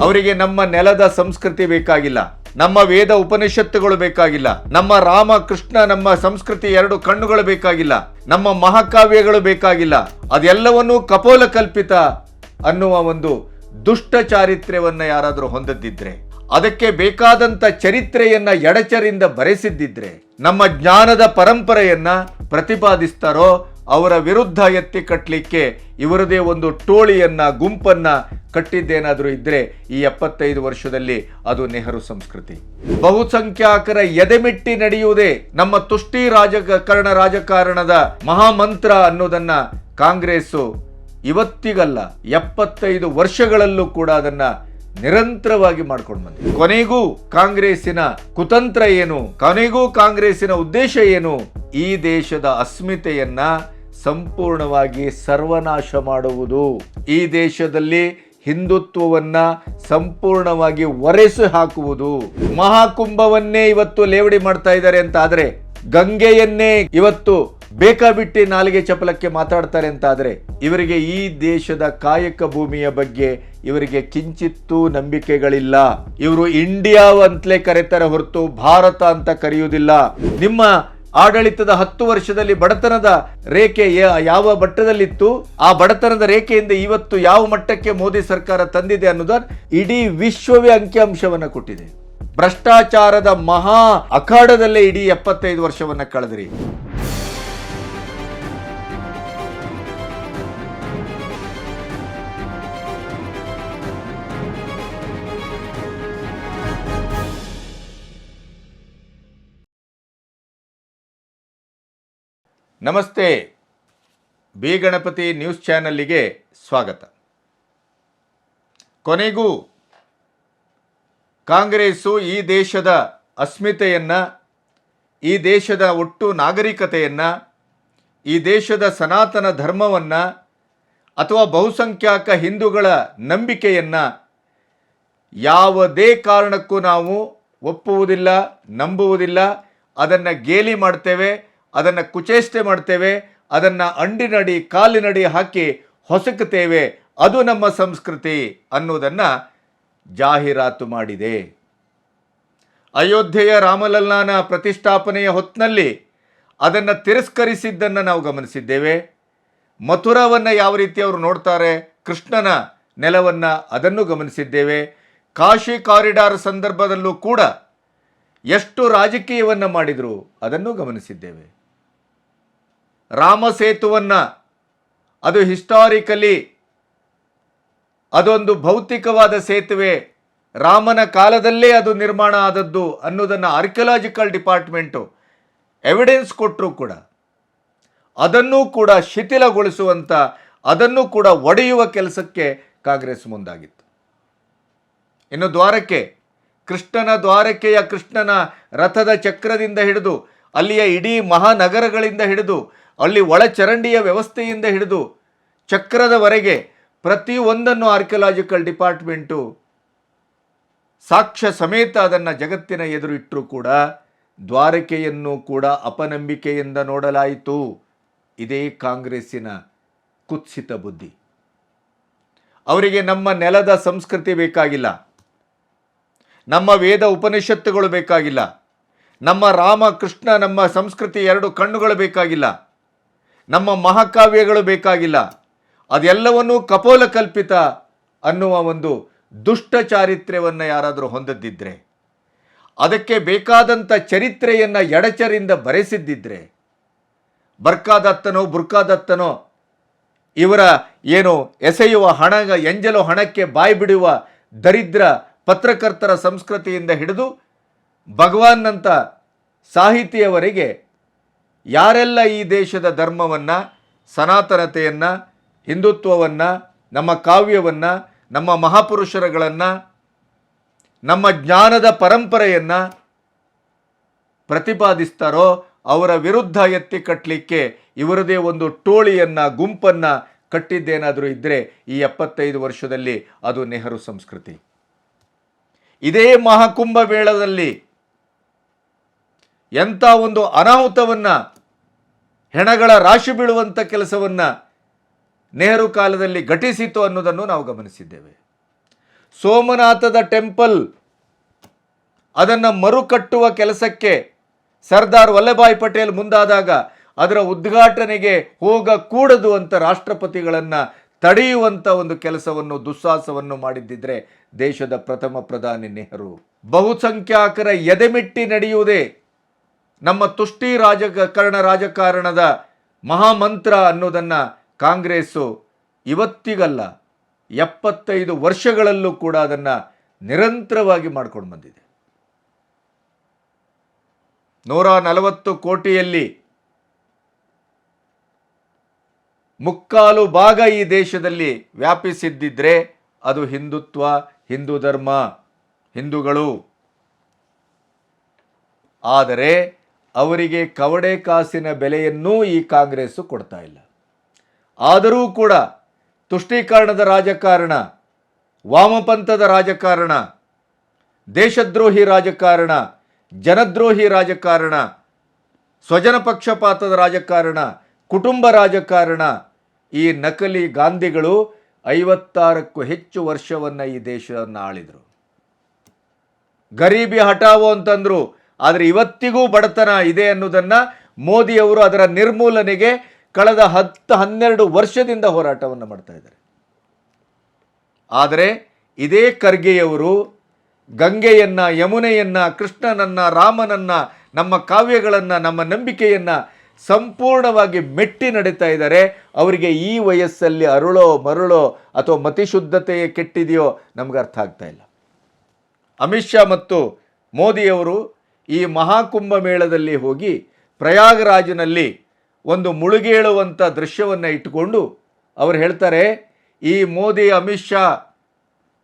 ಅವರಿಗೆ ನಮ್ಮ ನೆಲದ ಸಂಸ್ಕೃತಿ ಬೇಕಾಗಿಲ್ಲ, ನಮ್ಮ ವೇದ ಉಪನಿಷತ್ತುಗಳು ಬೇಕಾಗಿಲ್ಲ, ನಮ್ಮ ರಾಮ, ಕೃಷ್ಣ, ನಮ್ಮ ಸಂಸ್ಕೃತಿ ಎರಡು ಕಣ್ಣುಗಳು ಬೇಕಾಗಿಲ್ಲ, ನಮ್ಮ ಮಹಾಕಾವ್ಯಗಳು ಬೇಕಾಗಿಲ್ಲ, ಅದೆಲ್ಲವನ್ನೂ ಕಪೋಲ ಕಲ್ಪಿತ ಅನ್ನುವ ಒಂದು ದುಷ್ಟ ಚಾರಿತ್ರ್ಯವನ್ನ ಯಾರಾದರೂ ಹೊಂದದಿದ್ರೆ, ಅದಕ್ಕೆ ಬೇಕಾದಂತ ಚರಿತ್ರೆಯನ್ನ ಎಡಚರಿಂದ ಬರೆಸಿದ್ದಿದ್ರೆ, ನಮ್ಮ ಜ್ಞಾನದ ಪರಂಪರೆಯನ್ನ ಪ್ರತಿಪಾದಿಸ್ತಾರೋ ಅವರ ವಿರುದ್ಧ ಎತ್ತಿ ಕಟ್ಟಲಿಕ್ಕೆ ಇವರದೇ ಒಂದು ಟೋಳಿಯನ್ನ, ಗುಂಪನ್ನ ಕಟ್ಟಿದ್ದೇನಾದರೂ ಇದ್ರೆ ಈ ಎಪ್ಪತ್ತೈದು ವರ್ಷದಲ್ಲಿ ಅದು ನೆಹರು ಸಂಸ್ಕೃತಿ. ಬಹುಸಂಖ್ಯಾತರ ಎದೆಮಿಟ್ಟಿ ನಡೆಯುವುದೇ ನಮ್ಮ ತುಷ್ಟಿ ರಾಜಕಾರಣ ರಾಜಕಾರಣದ ಮಹಾಮಂತ್ರ ಅನ್ನೋದನ್ನ ಕಾಂಗ್ರೆಸ್ ಇವತ್ತಿಗಲ್ಲ, ಎಪ್ಪತ್ತೈದು ವರ್ಷಗಳಲ್ಲೂ ಕೂಡ ಅದನ್ನ ನಿರಂತರವಾಗಿ ಮಾಡ್ಕೊಂಡು ಬಂದಿದೆ. ಕೊನೆಗೂ ಕಾಂಗ್ರೆಸ್ಸಿನ ಕುತಂತ್ರ ಏನು? ಕೊನೆಗೂ ಕಾಂಗ್ರೆಸ್ಸಿನ ಉದ್ದೇಶ ಏನು? ಈ ದೇಶದ ಅಸ್ಮಿತೆಯನ್ನ ಸಂಪೂರ್ಣವಾಗಿ ಸರ್ವನಾಶ ಮಾಡುವುದು. ಈ ದೇಶದಲ್ಲಿ ಹಿಂದುತ್ವವನ್ನ ಸಂಪೂರ್ಣವಾಗಿ ಒರೆಸಿ ಹಾಕುವುದು. ಮಹಾಕುಂಭವನ್ನೇ ಇವತ್ತು ಲೇವಡಿ ಮಾಡ್ತಾ ಇದ್ದಾರೆ ಅಂತ ಆದ್ರೆ, ಗಂಗೆಯನ್ನೇ ಇವತ್ತು ಬೇಕಾಬಿಟ್ಟಿ ನಾಲಿಗೆ ಚಪಲಕ್ಕೆ ಮಾತಾಡ್ತಾರೆ ಅಂತ ಆದ್ರೆ, ಇವರಿಗೆ ಈ ದೇಶದ ಕಾಯಕ ಭೂಮಿಯ ಬಗ್ಗೆ ಇವರಿಗೆ ಕಿಂಚಿತ್ತೂ ನಂಬಿಕೆಗಳಿಲ್ಲ. ಇವರು ಇಂಡಿಯಾ ಅಂತಲೇ ಕರೆತಾರೆ ಹೊರತು ಭಾರತ ಅಂತ ಕರೆಯುವುದಿಲ್ಲ. ನಿಮ್ಮ ಆಡಳಿತದ ಹತ್ತು ವರ್ಷದಲ್ಲಿ ಬಡತನದ ರೇಖೆ ಯಾವ ಮಟ್ಟದಲ್ಲಿತ್ತು? ಆ ಬಡತನದ ರೇಖೆಯಿಂದ ಇವತ್ತು ಯಾವ ಮಟ್ಟಕ್ಕೆ ಮೋದಿ ಸರ್ಕಾರ ತಂದಿದೆ ಅನ್ನೋದನ್ನ ಇಡೀ ವಿಶ್ವವೇ ಅಂಕಿಅಂಶವನ್ನ ಕೊಟ್ಟಿದೆ. ಭ್ರಷ್ಟಾಚಾರದ ಮಹಾ ಅಖಾಡದಲ್ಲೇ ಇಡೀ ಎಪ್ಪತ್ತೈದು ವರ್ಷವನ್ನ ಕಳೆದ್ರಿ. ನಮಸ್ತೆ. ಬಿ ಗಣಪತಿ ನ್ಯೂಸ್ ಚಾನಲ್ಲಿಗೆ ಸ್ವಾಗತ. ಕೊನೆಗೂ ಕಾಂಗ್ರೆಸ್ಸು ಈ ದೇಶದ ಅಸ್ಮಿತೆಯನ್ನು, ಈ ದೇಶದ ಒಟ್ಟು ನಾಗರಿಕತೆಯನ್ನು, ಈ ದೇಶದ ಸನಾತನ ಧರ್ಮವನ್ನು ಅಥವಾ ಬಹುಸಂಖ್ಯಾಕ ಹಿಂದೂಗಳ ನಂಬಿಕೆಯನ್ನು ಯಾವುದೇ ಕಾರಣಕ್ಕೂ ನಾವು ಒಪ್ಪುವುದಿಲ್ಲ, ನಂಬುವುದಿಲ್ಲ, ಅದನ್ನು ಗೇಲಿ ಮಾಡ್ತೇವೆ. ಅದನ್ನು ಕುಚೇಷ್ಟೆ ಮಾಡ್ತೇವೆ, ಅದನ್ನು ಅಂಡಿನಡಿ, ಕಾಲಿನಡಿ ಹಾಕಿ ಹೊಸಕುತ್ತೇವೆ. ಅದು ನಮ್ಮ ಸಂಸ್ಕೃತಿ ಅನ್ನೋದನ್ನು ಜಾಹೀರಾತು ಮಾಡಿದೆ. ಅಯೋಧ್ಯೆಯ ರಾಮಲಲ್ಲಾನ ಪ್ರತಿಷ್ಠಾಪನೆಯ ಹೊತ್ತಿನಲ್ಲಿ ಅದನ್ನು ತಿರಸ್ಕರಿಸಿದ್ದನ್ನು ನಾವು ಗಮನಿಸಿದ್ದೇವೆ. ಮಥುರಾವನ್ನು ಯಾವ ರೀತಿ ಅವರು ನೋಡ್ತಾರೆ, ಕೃಷ್ಣನ ನೆಲವನ್ನು ಅದನ್ನು ಗಮನಿಸಿದ್ದೇವೆ. ಕಾಶಿ ಕಾರಿಡಾರ್ ಸಂದರ್ಭದಲ್ಲೂ ಕೂಡ ಎಷ್ಟು ರಾಜಕೀಯವನ್ನು ಮಾಡಿದರು ಅದನ್ನು ಗಮನಿಸಿದ್ದೇವೆ. ರಾಮ ಸೇತುವನ್ನು. ಅದು ಹಿಸ್ಟಾರಿಕಲಿ ಅದೊಂದು ಭೌತಿಕವಾದ ಸೇತುವೆ. ರಾಮನ ಕಾಲದಲ್ಲೇ ಅದು ನಿರ್ಮಾಣ ಆದದ್ದು ಅನ್ನೋದನ್ನು ಆರ್ಕಿಯಲಾಜಿಕಲ್ ಡಿಪಾರ್ಟ್ಮೆಂಟು ಎವಿಡೆನ್ಸ್ ಕೊಟ್ಟರೂ ಕೂಡ. ಅದನ್ನೂ ಕೂಡ ಶಿಥಿಲಗೊಳಿಸುವಂಥ ಅದನ್ನು ಕೂಡ ಒಡೆಯುವ ಕೆಲಸಕ್ಕೆ ಕಾಂಗ್ರೆಸ್ ಮುಂದಾಗಿತ್ತು. ಇನ್ನು ದ್ವಾರಕೆ ಕೃಷ್ಣನ ದ್ವಾರಕೆಯ ಕೃಷ್ಣನ ರಥದ ಚಕ್ರದಿಂದ ಹಿಡಿದು, ಅಲ್ಲಿಯ ಇಡೀ ಮಹಾನಗರಗಳಿಂದ ಹಿಡಿದು ಅಲ್ಲಿ ಒಳ ಚರಂಡಿಯ ವ್ಯವಸ್ಥೆಯಿಂದ ಹಿಡಿದು ಚಕ್ರದವರೆಗೆ ಪ್ರತಿಯೊಂದನ್ನು ಆರ್ಕಿಯಲಾಜಿಕಲ್ ಡಿಪಾರ್ಟ್ಮೆಂಟು ಸಾಕ್ಷ್ಯ ಸಮೇತ ಅದನ್ನು ಜಗತ್ತಿನ ಎದುರು ಇಟ್ಟರೂ ಕೂಡ ದ್ವಾರಕೆಯನ್ನು ಕೂಡ ಅಪನಂಬಿಕೆಯಿಂದ ನೋಡಲಾಯಿತು. ಇದೇ ಕಾಂಗ್ರೆಸ್ಸಿನ ಕುತ್ಸಿತ ಬುದ್ಧಿ. ಅವರಿಗೆ ನಮ್ಮ ನೆಲದ ಸಂಸ್ಕೃತಿ ಬೇಕಾಗಿಲ್ಲ. ನಮ್ಮ ವೇದ ಉಪನಿಷತ್ತುಗಳು ಬೇಕಾಗಿಲ್ಲ. ನಮ್ಮ ರಾಮ, ಕೃಷ್ಣ, ನಮ್ಮ ಸಂಸ್ಕೃತಿ ಎರಡು ಕಣ್ಣುಗಳು ಬೇಕಾಗಿಲ್ಲ. ನಮ್ಮ ಮಹಾಕಾವ್ಯಗಳು ಬೇಕಾಗಿಲ್ಲ. ಅದೆಲ್ಲವನ್ನೂ ಕಪೋಲ ಕಲ್ಪಿತ ಅನ್ನುವ ಒಂದು ದುಷ್ಟ ಚಾರಿತ್ರ್ಯವನ್ನು ಯಾರಾದರೂ ಹೊಂದದ್ದಿದ್ದರೆ ಅದಕ್ಕೆ ಬೇಕಾದಂಥ ಚರಿತ್ರೆಯನ್ನು ಎಡಚರಿಂದ ಬರೆಸಿದ್ದಿದ್ರೆ, ಬರ್ಕಾದತ್ತನೋ ಬುರ್ಕಾದತ್ತನೋ ಇವರ ಏನು ಎಸೆಯುವ ಹಣ, ಎಂಜಲು ಹಣಕ್ಕೆ ಬಾಯಿ ಬಿಡುವ ದರಿದ್ರ ಪತ್ರಕರ್ತರ ಸಂಸ್ಕೃತಿಯಿಂದ ಹಿಡಿದು ಭಗವಾನ್ನಂಥ ಸಾಹಿತಿಯವರೆಗೆ ಯಾರೆಲ್ಲ ಈ ದೇಶದ ಧರ್ಮವನ್ನು, ಸನಾತನತೆಯನ್ನು, ಹಿಂದುತ್ವವನ್ನು, ನಮ್ಮ ಕಾವ್ಯವನ್ನು, ನಮ್ಮ ಮಹಾಪುರುಷರುಗಳನ್ನು, ನಮ್ಮ ಜ್ಞಾನದ ಪರಂಪರೆಯನ್ನು ಪ್ರತಿಪಾದಿಸ್ತಾರೋ ಅವರ ವಿರುದ್ಧ ಎತ್ತಿ ಕಟ್ಟಲಿಕ್ಕೆ ಇವರದೇ ಒಂದು ಟೋಳಿಯನ್ನು, ಗುಂಪನ್ನು ಕಟ್ಟಿದ್ದೇನಾದರೂ ಇದ್ದರೆ ಈ ಎಪ್ಪತ್ತೈದು ವರ್ಷದಲ್ಲಿ ಅದು ನೆಹರು ಸಂಸ್ಕೃತಿ. ಇದೇ ಮಹಾಕುಂಭ ಮೇಳದಲ್ಲಿ ಎಂಥ ಒಂದು ಅನಾಹುತವನ್ನ ಹೆಣಗಳ ರಾಶಿ ಬೀಳುವಂಥ ಕೆಲಸವನ್ನು ನೆಹರು ಕಾಲದಲ್ಲಿ ಘಟಿಸಿತು ಅನ್ನೋದನ್ನು ನಾವು ಗಮನಿಸಿದ್ದೇವೆ. ಸೋಮನಾಥದ ಟೆಂಪಲ್ ಅದನ್ನು ಮರುಕಟ್ಟುವ ಕೆಲಸಕ್ಕೆ ಸರ್ದಾರ್ ವಲ್ಲಭಾಯ್ ಪಟೇಲ್ ಮುಂದಾದಾಗ ಅದರ ಉದ್ಘಾಟನೆಗೆ ಹೋಗಕೂಡದು ಅಂತ ರಾಷ್ಟ್ರಪತಿಗಳನ್ನು ತಡೆಯುವಂಥ ಒಂದು ಕೆಲಸವನ್ನು, ದುಸ್ಸಾಹಸವನ್ನು ಮಾಡಿದ್ದಿದ್ರೆ ದೇಶದ ಪ್ರಥಮ ಪ್ರಧಾನಿ ನೆಹರು. ಬಹುಸಂಖ್ಯಾತರ ಎದೆಮಿಟ್ಟಿ ನಡೆಯುವುದೇ ನಮ್ಮ ತುಷ್ಟಿ ರಾಜಕಾರಣ ರಾಜಕಾರಣದ ಮಹಾಮಂತ್ರ ಅನ್ನೋದನ್ನು ಕಾಂಗ್ರೆಸ್ಸು ಇವತ್ತಿಗಲ್ಲ, ಎಪ್ಪತ್ತೈದು ವರ್ಷಗಳಲ್ಲೂ ಕೂಡ ಅದನ್ನು ನಿರಂತರವಾಗಿ ಮಾಡ್ಕೊಂಡು ಬಂದಿದೆ. ನೂರ ನಲವತ್ತು ಕೋಟಿಯಲ್ಲಿ ಮುಕ್ಕಾಲು ಭಾಗ ಈ ದೇಶದಲ್ಲಿ ವ್ಯಾಪಿಸಿದ್ದಿದ್ರೆ ಅದು ಹಿಂದುತ್ವ, ಹಿಂದೂ ಧರ್ಮ, ಹಿಂದೂಗಳು. ಆದರೆ ಅವರಿಗೆ ಕವಡೆ ಕಾಸಿನ ಬೆಲೆಯನ್ನೂ ಈ ಕಾಂಗ್ರೆಸ್ಸು ಕೊಡ್ತಾ ಇಲ್ಲ. ಆದರೂ ಕೂಡ ತುಷ್ಟೀಕರಣದ ರಾಜಕಾರಣ, ವಾಮಪಂಥದ ರಾಜಕಾರಣ, ದೇಶದ್ರೋಹಿ ರಾಜಕಾರಣ, ಜನದ್ರೋಹಿ ರಾಜಕಾರಣ, ಸ್ವಜನ ಪಕ್ಷಪಾತದ ರಾಜಕಾರಣ, ಕುಟುಂಬ ರಾಜಕಾರಣ, ಈ ನಕಲಿ ಗಾಂಧಿಗಳು ಐವತ್ತಾರಕ್ಕೂ ಹೆಚ್ಚು ವರ್ಷವನ್ನು ಈ ದೇಶವನ್ನು ಆಳಿದರು. ಗರೀಬಿ ಹಟಾವೋ ಅಂತಂದ್ರು ಆದರೆ ಇವತ್ತಿಗೂ ಬಡತನ ಇದೆ ಅನ್ನೋದನ್ನು ಮೋದಿಯವರು ಅದರ ನಿರ್ಮೂಲನೆಗೆ ಕಳೆದ ಹತ್ತು ಹನ್ನೆರಡು ವರ್ಷದಿಂದ ಹೋರಾಟವನ್ನು ಮಾಡ್ತಾ ಇದ್ದಾರೆ. ಆದರೆ ಇದೇ ಖರ್ಗೆಯವರು ಗಂಗೆಯನ್ನ, ಯಮುನೆಯನ್ನ, ಕೃಷ್ಣನನ್ನ, ರಾಮನನ್ನ, ನಮ್ಮ ಕಾವ್ಯಗಳನ್ನು, ನಮ್ಮ ನಂಬಿಕೆಯನ್ನು ಸಂಪೂರ್ಣವಾಗಿ ಮೆಟ್ಟಿ ನಡೀತಾ ಇದ್ದಾರೆ. ಅವರಿಗೆ ಈ ವಯಸ್ಸಲ್ಲಿ ಅರುಳೋ ಮರುಳೋ ಅಥವಾ ಮತಿಶುದ್ಧತೆಯೇ ಕೆಟ್ಟಿದೆಯೋ ನಮ್ಗೆ ಅರ್ಥ ಆಗ್ತಾ ಇಲ್ಲ. ಅಮಿತ್ ಶಾ ಮತ್ತು ಮೋದಿಯವರು ಈ ಮಹಾಕುಂಭ ಮೇಳದಲ್ಲಿ ಹೋಗಿ ಪ್ರಯಾಗರಾಜನಲ್ಲಿ ಒಂದು ಮುಳುಗೇಳುವಂಥ ದೃಶ್ಯವನ್ನು ಇಟ್ಟುಕೊಂಡು ಅವರು ಹೇಳ್ತಾರೆ, ಈ ಮೋದಿ, ಅಮಿತ್ ಶಾ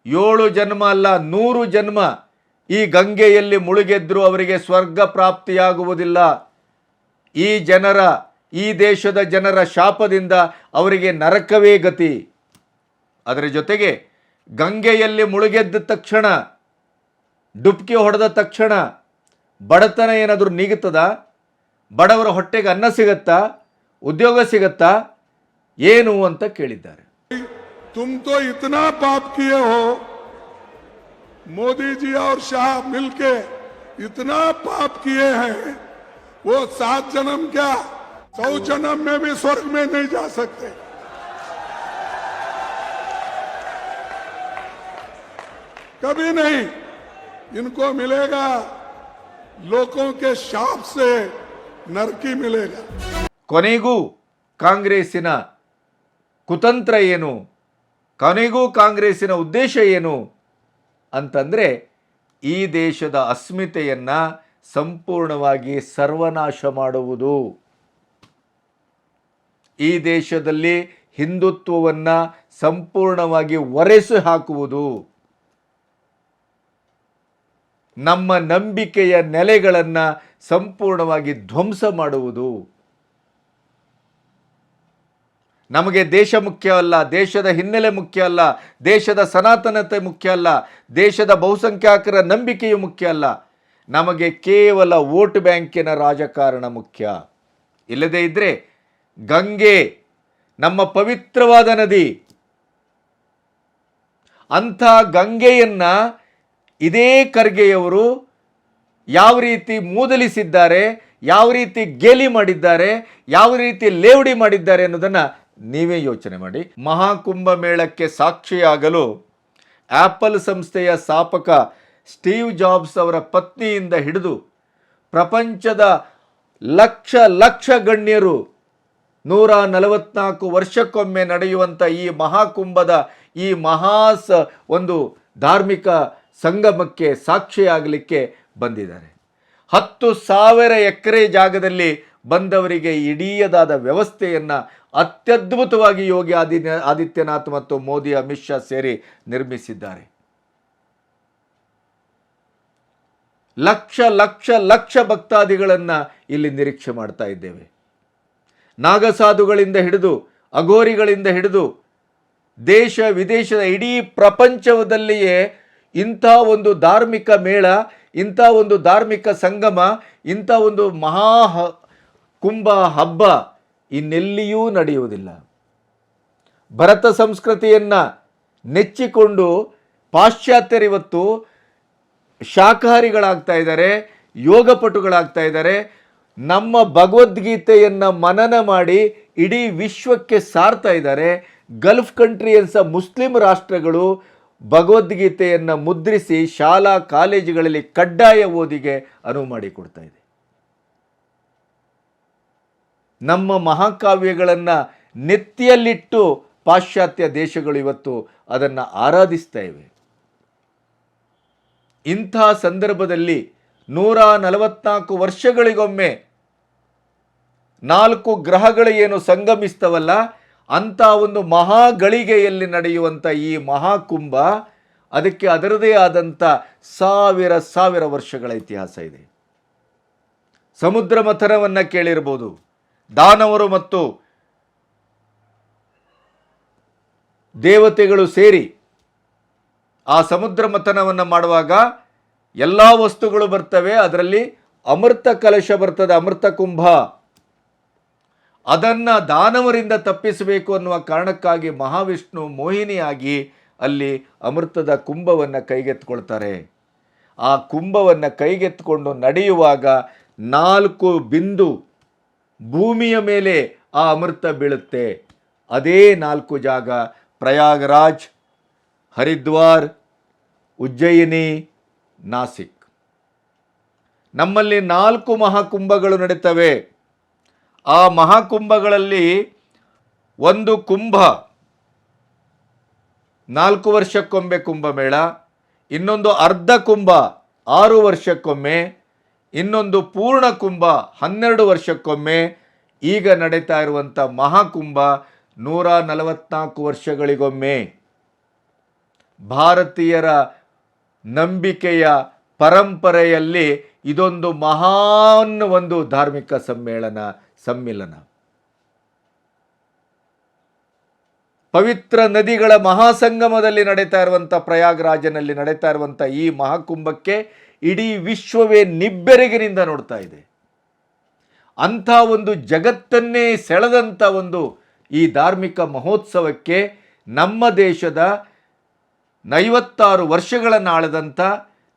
ಏಳು ಜನ್ಮ ಅಲ್ಲ, ನೂರು ಜನ್ಮ ಈ ಗಂಗೆಯಲ್ಲಿ ಮುಳುಗೆದ್ರೂ ಅವರಿಗೆ ಸ್ವರ್ಗ ಪ್ರಾಪ್ತಿಯಾಗುವುದಿಲ್ಲ. ಈ ಜನರ, ಈ ದೇಶದ ಜನರ ಶಾಪದಿಂದ ಅವರಿಗೆ ನರಕವೇ ಗತಿ. ಅದರ ಜೊತೆಗೆ ಗಂಗೆಯಲ್ಲಿ ಮುಳುಗೆದ್ದ ತಕ್ಷಣ ಡುಬ್ಕಿ ಹೊಡೆದ ತಕ್ಷಣ ಬಡತನ ಏನಾದರೂ ನೀಗುತ್ತದ ಬಡವರ ಹೊಟ್ಟೆಗೆ ಅನ್ನ ಸಿಗತ್ತಾ ಉದ್ಯೋಗ ಸಿಗತ್ತಾ ಏನು ಅಂತ ಕೇಳಿದ್ದಾರೆ तुम तो इतना पाप किए हो मोदी जी और शाह मिलके इतना पाप किए हैं वो सात जन्म क्या सौ जन्म में भी स्वर्ग में नहीं जा सकते कभी नहीं इनको मिलेगा लोगों के शाप से नरकी मिलेगा ಕೊನೆಗೂ ಕಾಂಗ್ರೆಸ್ಸಿನ ಕುತಂತ್ರ ಏನು ಕೊನೆಗೂ ಕಾಂಗ್ರೆಸ್ಸಿನ ಉದ್ದೇಶ ಏನು ಅಂತಂದರೆ ಈ ದೇಶದ ಅಸ್ಮಿತೆಯನ್ನು ಸಂಪೂರ್ಣವಾಗಿ ಸರ್ವನಾಶ ಮಾಡುವುದು ಈ ದೇಶದಲ್ಲಿ ಹಿಂದುತ್ವವನ್ನು ಸಂಪೂರ್ಣವಾಗಿ ಒರೆಸಿ ಹಾಕುವುದು ನಮ್ಮ ನಂಬಿಕೆಯ ನೆಲೆಗಳನ್ನು ಸಂಪೂರ್ಣವಾಗಿ ಧ್ವಂಸ ಮಾಡುವುದು. ನಮಗೆ ದೇಶ ಮುಖ್ಯ ಅಲ್ಲ, ದೇಶದ ಹಿನ್ನೆಲೆ ಮುಖ್ಯ ಅಲ್ಲ, ದೇಶದ ಸನಾತನತೆ ಮುಖ್ಯ ಅಲ್ಲ, ದೇಶದ ಬಹುಸಂಖ್ಯಾತರ ನಂಬಿಕೆಯು ಮುಖ್ಯ ಅಲ್ಲ. ನಮಗೆ ಕೇವಲ ವೋಟ್ ಬ್ಯಾಂಕಿನ ರಾಜಕಾರಣ ಮುಖ್ಯ. ಇಲ್ಲದೇ ಇದ್ದರೆ ಗಂಗೆ, ನಮ್ಮ ಪವಿತ್ರವಾದ ನದಿ, ಅಂಥ ಗಂಗೆಯನ್ನ ಇದೇ ಖರ್ಗೆಯವರು ಯಾವ ರೀತಿ ಮೂದಲಿಸಿದ್ದಾರೆ, ಯಾವ ರೀತಿ ಗೇಲಿ ಮಾಡಿದ್ದಾರೆ, ಯಾವ ರೀತಿ ಲೇವಡಿ ಮಾಡಿದ್ದಾರೆ ಅನ್ನೋದನ್ನು ನೀವೇ ಯೋಚನೆ ಮಾಡಿ. ಮಹಾಕುಂಭ ಮೇಳಕ್ಕೆ ಸಾಕ್ಷಿಯಾಗಲು ಆ್ಯಪಲ್ ಸಂಸ್ಥೆಯ ಸ್ಥಾಪಕ ಸ್ಟೀವ್ ಜಾಬ್ಸ್ ಅವರ ಪತ್ನಿಯಿಂದ ಹಿಡಿದು ಪ್ರಪಂಚದ ಲಕ್ಷ ಲಕ್ಷ ಗಣ್ಯರು ನೂರ ನಲವತ್ನಾಲ್ಕು ವರ್ಷಕ್ಕೊಮ್ಮೆ ನಡೆಯುವಂಥ ಈ ಮಹಾಕುಂಭದ ಈ ಮಹಾಸ ಒಂದು ಧಾರ್ಮಿಕ ಸಂಗಮಕ್ಕೆ ಸಾಕ್ಷಿಯಾಗಲಿಕ್ಕೆ ಬಂದಿದ್ದಾರೆ. ಹತ್ತು ಸಾವಿರ ಎಕರೆ ಜಾಗದಲ್ಲಿ ಬಂದವರಿಗೆ ಇಡೀಯದಾದ ವ್ಯವಸ್ಥೆಯನ್ನು ಅತ್ಯದ್ಭುತವಾಗಿ ಯೋಗಿ ಆದಿ ಆದಿತ್ಯನಾಥ್ ಮತ್ತು ಮೋದಿ, ಅಮಿತ್ ಶಾ ಸೇರಿ ನಿರ್ಮಿಸಿದ್ದಾರೆ. ಲಕ್ಷ ಲಕ್ಷ ಲಕ್ಷ ಭಕ್ತಾದಿಗಳನ್ನು ಇಲ್ಲಿ ನಿರೀಕ್ಷೆ ಮಾಡ್ತಾ ಇದ್ದೇವೆ. ನಾಗಸಾಧುಗಳಿಂದ ಹಿಡಿದು, ಅಘೋರಿಗಳಿಂದ ಹಿಡಿದು, ದೇಶ ವಿದೇಶದ ಇಡೀ ಪ್ರಪಂಚದಲ್ಲಿಯೇ ಇಂಥ ಒಂದು ಧಾರ್ಮಿಕ ಮೇಳ, ಇಂಥ ಒಂದು ಧಾರ್ಮಿಕ ಸಂಗಮ, ಇಂಥ ಒಂದು ಮಹಾ ಕುಂಭ ಹಬ್ಬ ಇನ್ನೆಲ್ಲಿಯೂ ನಡೆಯುವುದಿಲ್ಲ. ಭರತ ಸಂಸ್ಕೃತಿಯನ್ನು ನೆಚ್ಚಿಕೊಂಡು ಪಾಶ್ಚಾತ್ಯರಿವತ್ತು ಇವತ್ತು ಶಾಕಾಹಾರಿಗಳಾಗ್ತಾ ಇದ್ದಾರೆ, ಯೋಗಪಟುಗಳಾಗ್ತಾ ಇದ್ದಾರೆ. ನಮ್ಮ ಭಗವದ್ಗೀತೆಯನ್ನು ಮನನ ಮಾಡಿ ಇಡೀ ವಿಶ್ವಕ್ಕೆ ಸಾರ್ತಾ ಇದ್ದಾರೆ. ಗಲ್ಫ್ ಕಂಟ್ರಿಯನ್ಸ ಮುಸ್ಲಿಂ ರಾಷ್ಟ್ರಗಳು ಭಗವದ್ಗೀತೆಯನ್ನು ಮುದ್ರಿಸಿ ಶಾಲಾ ಕಾಲೇಜುಗಳಲ್ಲಿ ಕಡ್ಡಾಯ ಓದಿಗೆ ಅನುವು ಮಾಡಿಕೊಡ್ತಾ ಇದೆ. ನಮ್ಮ ಮಹಾಕಾವ್ಯಗಳನ್ನು ನೆತ್ತಿಯಲ್ಲಿಟ್ಟು ಪಾಶ್ಚಾತ್ಯ ದೇಶಗಳು ಇವತ್ತು ಅದನ್ನು ಆರಾಧಿಸ್ತಾ ಇವೆ. ಇಂಥ ಸಂದರ್ಭದಲ್ಲಿ ನೂರ ನಲವತ್ನಾಲ್ಕು ವರ್ಷಗಳಿಗೊಮ್ಮೆ ನಾಲ್ಕು ಗ್ರಹಗಳು ಏನು ಸಂಗಮಿಸ್ತವಲ್ಲ ಅಂಥ ಒಂದು ಮಹಾಗಳಿಗೆಯಲ್ಲಿ ನಡೆಯುವಂಥ ಈ ಮಹಾಕುಂಭ ಅದಕ್ಕೆ ಅದರದೇ ಆದಂಥ ಸಾವಿರ ಸಾವಿರ ವರ್ಷಗಳ ಇತಿಹಾಸ ಇದೆ. ಸಮುದ್ರ ಮಥನವನ್ನು ಕೇಳಿರ್ಬೋದು. ದಾನವರು ಮತ್ತು ದೇವತೆಗಳು ಸೇರಿ ಆ ಸಮುದ್ರ ಮಥನವನ್ನು ಮಾಡುವಾಗ ಎಲ್ಲ ವಸ್ತುಗಳು ಬರ್ತವೆ. ಅದರಲ್ಲಿ ಅಮೃತ ಕಲಶ ಬರ್ತದೆ. ಅಮೃತ ಕುಂಭ. ಅದನ್ನು ದಾನವರಿಂದ ತಪ್ಪಿಸಬೇಕು ಅನ್ನುವ ಕಾರಣಕ್ಕಾಗಿ ಮಹಾವಿಷ್ಣು ಮೋಹಿನಿಯಾಗಿ ಅಲ್ಲಿ ಅಮೃತದ ಕುಂಭವನ್ನು ಕೈಗೆತ್ಕೊಳ್ತಾರೆ ಆ ಕುಂಭವನ್ನು ಕೈಗೆತ್ತಿಕೊಂಡು ನಡೆಯುವಾಗ ನಾಲ್ಕು ಬಿಂದು ಭೂಮಿಯ ಮೇಲೆ ಆ ಅಮೃತ ಬೀಳುತ್ತೆ. ಅದೇ ನಾಲ್ಕು ಜಾಗ, ಪ್ರಯಾಗರಾಜ್, ಹರಿದ್ವಾರ್, ಉಜ್ಜಯಿನಿ, ನಾಸಿಕ್. ನಮ್ಮಲ್ಲಿ ನಾಲ್ಕು ಮಹಾಕುಂಭಗಳು ನಡೀತವೆ. ಆ ಮಹಾಕುಂಭಗಳಲ್ಲಿ ಒಂದು ಕುಂಭ, ನಾಲ್ಕು ವರ್ಷಕ್ಕೊಮ್ಮೆ ಕುಂಭಮೇಳ, ಇನ್ನೊಂದು ಅರ್ಧ ಕುಂಭ, ಆರು ವರ್ಷಕ್ಕೊಮ್ಮೆ, ಇನ್ನೊಂದು ಪೂರ್ಣ ಕುಂಭ, ಹನ್ನೆರಡು ವರ್ಷಕ್ಕೊಮ್ಮೆ, ಈಗ ನಡೀತಾ ಇರುವಂಥ ಮಹಾಕುಂಭ ನೂರ ನಲವತ್ನಾಲ್ಕು ವರ್ಷಗಳಿಗೊಮ್ಮೆ. ಭಾರತೀಯರ ನಂಬಿಕೆಯ ಪರಂಪರೆಯಲ್ಲಿ ಇದೊಂದು ಮಹಾನ್ ಒಂದು ಧಾರ್ಮಿಕ ಸಮ್ಮೇಳನ. ಸಮ್ಮಿಲನ. ಪವಿತ್ರ ನದಿಗಳ ಮಹಾಸಂಗಮದಲ್ಲಿ ನಡೀತಾ ಇರುವಂಥ ಪ್ರಯಾಗರಾಜನಲ್ಲಿ ನಡೀತಾ ಇರುವಂಥ ಈ ಮಹಾಕುಂಭಕ್ಕೆ ಇಡೀ ವಿಶ್ವವೇ ನಿಬ್ಬೆರಗಿನಿಂದ ನೋಡ್ತಾ ಇದೆ. ಅಂಥ ಒಂದು ಜಗತ್ತನ್ನೇ ಸೆಳೆದಂಥ ಒಂದು ಈ ಧಾರ್ಮಿಕ ಮಹೋತ್ಸವಕ್ಕೆ ನಮ್ಮ ದೇಶದ ನೈವತ್ತಾರು ವರ್ಷಗಳನ್ನು ಆಳದಂಥ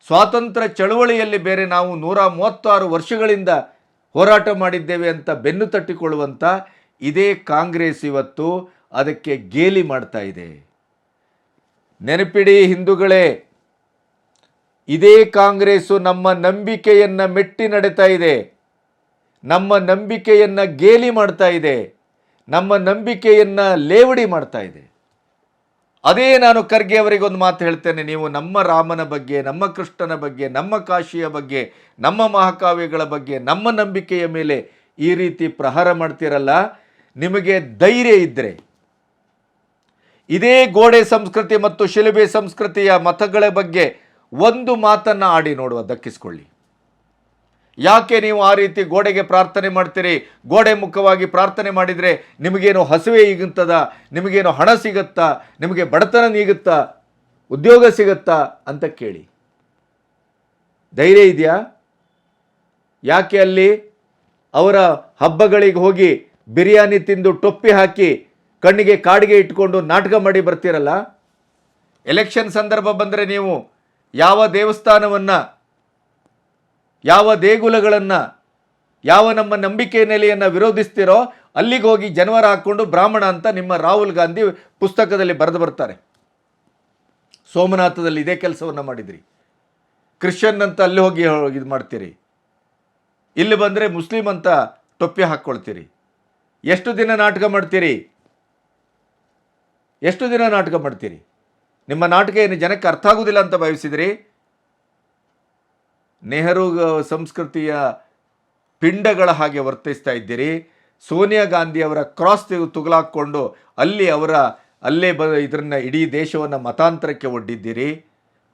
ಸ್ವಾತಂತ್ರ್ಯ ಚಳವಳಿಯಲ್ಲಿ ಬೇರೆ ನಾವು ನೂರ ಮೂವತ್ತಾರು ವರ್ಷಗಳಿಂದ ಹೋರಾಟ ಮಾಡಿದ್ದೇವೆ ಅಂತ ಬೆನ್ನು ತಟ್ಟಿಕೊಳ್ಳುವಂಥ ಇದೇ ಕಾಂಗ್ರೆಸ್ ಇವತ್ತು ಅದಕ್ಕೆ ಗೇಲಿ ಮಾಡ್ತಾ ಇದೆ. ನೆನಪಿಡಿ ಹಿಂದೂಗಳೇ, ಇದೇ ಕಾಂಗ್ರೆಸ್ಸು ನಮ್ಮ ನಂಬಿಕೆಯನ್ನು ಮೆಟ್ಟಿ ನಡೀತಾ ಇದೆ. ನಮ್ಮ ನಂಬಿಕೆಯನ್ನು ಗೇಲಿ ಮಾಡ್ತಾ ಇದೆ. ನಮ್ಮ ನಂಬಿಕೆಯನ್ನು ಲೇವಡಿ ಮಾಡ್ತಾ ಇದೆ. ಅದೇ ನಾನು ಖರ್ಗೆ ಅವರಿಗೊಂದು ಮಾತು ಹೇಳ್ತೇನೆ. ನೀವು ನಮ್ಮ ರಾಮನ ಬಗ್ಗೆ, ನಮ್ಮ ಕೃಷ್ಣನ ಬಗ್ಗೆ, ನಮ್ಮ ಕಾಶಿಯ ಬಗ್ಗೆ, ನಮ್ಮ ಮಹಾಕಾವ್ಯಗಳ ಬಗ್ಗೆ, ನಮ್ಮ ನಂಬಿಕೆಯ ಮೇಲೆ ಈ ರೀತಿ ಪ್ರಹಾರ ಮಾಡ್ತೀರಲ್ಲ? ನಿಮಗೆ ಧೈರ್ಯ ಇದ್ದರೆ ಇದೇ ಗೋಡೆ ಸಂಸ್ಕೃತಿ ಮತ್ತು ಶಿಲುಬೆ ಸಂಸ್ಕೃತಿಯ ಮತಗಳ ಬಗ್ಗೆ ಒಂದು ಮಾತನ್ನು ಆಡಿ ನೋಡುವ, ದಕ್ಕಿಸ್ಕೊಳ್ಳಿ. ಯಾಕೆ ನೀವು ಆ ರೀತಿ ಗೋಡೆಗೆ ಪ್ರಾರ್ಥನೆ ಮಾಡ್ತೀರಿ? ಗೋಡೆ ಮುಖವಾಗಿ ಪ್ರಾರ್ಥನೆ ಮಾಡಿದರೆ ನಿಮಗೇನು ಹಸಿವೆ ಈಗುತ್ತದ? ನಿಮಗೇನು ಹಣ ಸಿಗುತ್ತಾ? ನಿಮಗೆ ಬಡತನ ನೀಗುತ್ತಾ? ಉದ್ಯೋಗ ಸಿಗುತ್ತಾ? ಅಂತ ಕೇಳಿ. ಧೈರ್ಯ ಇದೆಯಾ? ಯಾಕೆ ಅಲ್ಲಿ ಅವರ ಹಬ್ಬಗಳಿಗೆ ಹೋಗಿ ಬಿರಿಯಾನಿ ತಿಂದು ಟೊಪ್ಪಿ ಹಾಕಿ ಕಣ್ಣಿಗೆ ಕಾಡಿಗೆ ಇಟ್ಕೊಂಡು ನಾಟಕ ಮಾಡಿ ಬರ್ತೀರಲ್ಲ? ಎಲೆಕ್ಷನ್ ಸಂದರ್ಭ ಬಂದರೆ ನೀವು ಯಾವ ದೇವಸ್ಥಾನವನ್ನು ಯಾವ ದೇಗುಲಗಳನ್ನು, ಯಾವ ನಮ್ಮ ನಂಬಿಕೆ ನೆಲೆಯನ್ನು ವಿರೋಧಿಸ್ತೀರೋ ಅಲ್ಲಿಗೆ ಹೋಗಿ ಜನವರ ಹಾಕ್ಕೊಂಡು ಬ್ರಾಹ್ಮಣ ಅಂತ ನಿಮ್ಮ ರಾಹುಲ್ ಗಾಂಧಿ ಪುಸ್ತಕದಲ್ಲಿ ಬರೆದು ಬರ್ತಾರೆ. ಸೋಮನಾಥದಲ್ಲಿ ಇದೇ ಕೆಲಸವನ್ನು ಮಾಡಿದ್ರಿ. ಕ್ರಿಶ್ಚಿಯನ್ ಅಂತ ಅಲ್ಲಿ ಹೋಗಿ ಇದು ಮಾಡ್ತೀರಿ. ಇಲ್ಲಿ ಬಂದರೆ ಮುಸ್ಲಿಂ ಅಂತ ಟೊಪ್ಪಿ ಹಾಕ್ಕೊಳ್ತೀರಿ. ಎಷ್ಟು ದಿನ ನಾಟಕ ಮಾಡ್ತೀರಿ? ಎಷ್ಟು ದಿನ ನಾಟಕ ಮಾಡ್ತೀರಿ? ನಿಮ್ಮ ನಾಟಕ ಏನು ಜನಕ್ಕೆ ಅರ್ಥ ಆಗೋದಿಲ್ಲ ಅಂತ ಭಾವಿಸಿದ್ರಿ? ನೆಹರು ಸಂಸ್ಕೃತಿಯ ಪಿಂಡಗಳ ಹಾಗೆ ವರ್ತಿಸ್ತಾ ಇದ್ದೀರಿ. ಸೋನಿಯಾ ಗಾಂಧಿ ಅವರ ಕ್ರಾಸ್ ತುಗಲಾಕೊಂಡು ಅಲ್ಲಿ ಅವರ, ಅಲ್ಲೇ ಬ, ಇದನ್ನು ಇಡೀ ದೇಶವನ್ನು ಮತಾಂತರಕ್ಕೆ ಒಡ್ಡಿದ್ದೀರಿ.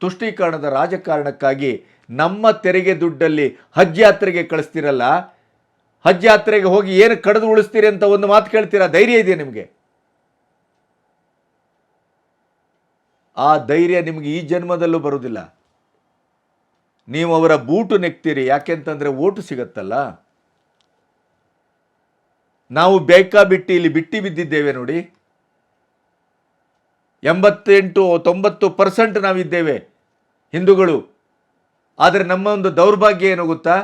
ತುಷ್ಟೀಕರಣದ ರಾಜಕಾರಣಕ್ಕಾಗಿ ನಮ್ಮ ತೆರಿಗೆ ದುಡ್ಡಲ್ಲಿ ಹಜ್ ಯಾತ್ರೆಗೆ ಕಳಿಸ್ತಿರಲ್ಲ? ಹಜ್ ಯಾತ್ರೆಗೆ ಹೋಗಿ ಏನು ಕಡಿದು ಉಳಿಸ್ತೀರಿ ಅಂತ ಒಂದು ಮಾತು ಕೇಳ್ತೀರಾ? ಧೈರ್ಯ ಇದೆಯಾ ನಿಮಗೆ? ಆ ಧೈರ್ಯ ನಿಮಗೆ ಈ ಜನ್ಮದಲ್ಲೂ ಬರುವುದಿಲ್ಲ. ನೀವು ಅವರ ಬೂಟು ನೆಕ್ತೀರಿ. ಯಾಕೆಂತಂದರೆ ಓಟು ಸಿಗತ್ತಲ್ಲ. ನಾವು ಬೇಕಾಬಿಟ್ಟಿ ಇಲ್ಲಿ ಬಿಟ್ಟಿ ಬಿದ್ದಿದ್ದೇವೆ ನೋಡಿ. ಎಂಬತ್ತೆಂಟು, ತೊಂಬತ್ತು ಪರ್ಸೆಂಟ್ ನಾವಿದ್ದೇವೆ ಹಿಂದೂಗಳು. ಆದರೆ ನಮ್ಮ ಒಂದು ದೌರ್ಭಾಗ್ಯ ಏನು ಗೊತ್ತಾ?